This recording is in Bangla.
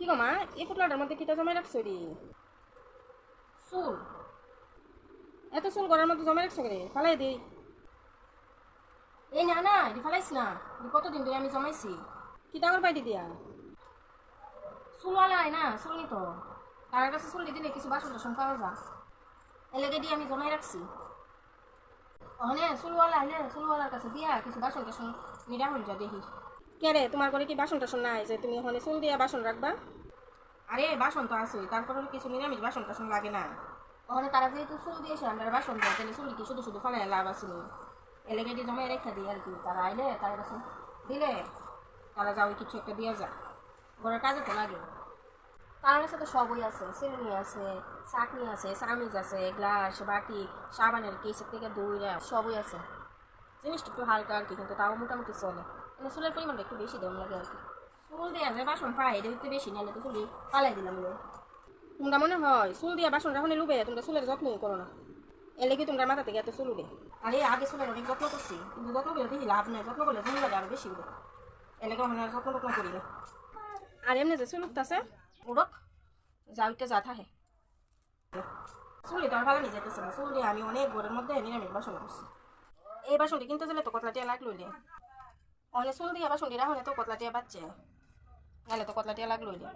কি গো মা? এই পুতলাটার মধ্যে কিটা জমা রাখছো রে চুল? এত চুল গড়ার মধ্যে জমা রাখছো রে ফালাই দিই এই না না এটি ফালাইস না। এটি কতদিন ধরে আমি জমাইছি? কি টাকার পাইটি দিয়া? চুলওয়ালা আয় না চুল নি তো। তার কাছে চুল দিলে কিছু বাসন টাসন পাওয়া যা এলাকে দিয়ে আমি জমাই রাখছি। ওখানে চুলওয়ালা আইলে চুলওয়ালার কাছে দিয়া কিছু বাসন টাসন নিরা হল যা দেখি। কে রে? তোমার ঘরে কি বাসন টাসন নাই? যে তুমি ওখানে চুল দিয়া বাসন রাখবা? আরে বাসন তো আছেই। তারপরে কিছু নিরামিষ বাসন টাসন লাগে না। ওখানে তারা যেহেতু চুল দিয়েছে আমরা বাসন দেয় তাহলে চুল কি শুধু শুধু ফেলাই লাভ আছে এলাকায় দিয়ে জমাই রেখে দিই আর কি। তারা আইলে তার কাছে দিলে তারা যাও কিছু একটা দিয়ে যায় ঘরের কাজে তো লাগে। তার কাছে তো সবই আছে। চিরুনি আছে চাটনি আছে চামিচ আছে গ্লাস বাটি সাবানের কেসের থেকে দইরা সবই আছে। জিনিসটা একটু হালকা আর কি কিন্তু তাও মোটামুটি চলে। চুলের পরিমাণটা একটু বেশি দেওয়া লাগে আর কি। চুল দেওয়া যায় বাসন পাই এটা একটু বেশি নিলে তো চুলি পালাই দিলাম তোমরা মনে হয় চুল দিয়া বাসন রাখনে লুবে তোমরা চুলের যত্নই করো না। এলে কি তোমরা মাথা থেকে এত চুল উঠে? আরে আগে চুলের অনেক যত্ন করছি কিন্তু যত্ন করে দেখি লাভ নেই যত্ন করলে চুল লাগে আরও বেশি উঠে। এলাকা মানে আর যত্ন টত্ন করি না। আর এমনি যে চুল উঠতেছে? উড়ক যা উঠতে যা থাকে। চুলি তো আর ভালো নিয়ে যেতেছে না। চুল দিয়ে আমি অনেক ঘরের মধ্যে নিরামিষ বাসন করছি। এই বাসনটি কিনতে গেলে তো কতলা টিয়া লাগ লইলে অনেক শুনতে আবার শুনতে হলে তো কতলা টিয়া বাচ্চা নাহলে তো কতলা টিয়া লাগ লইলে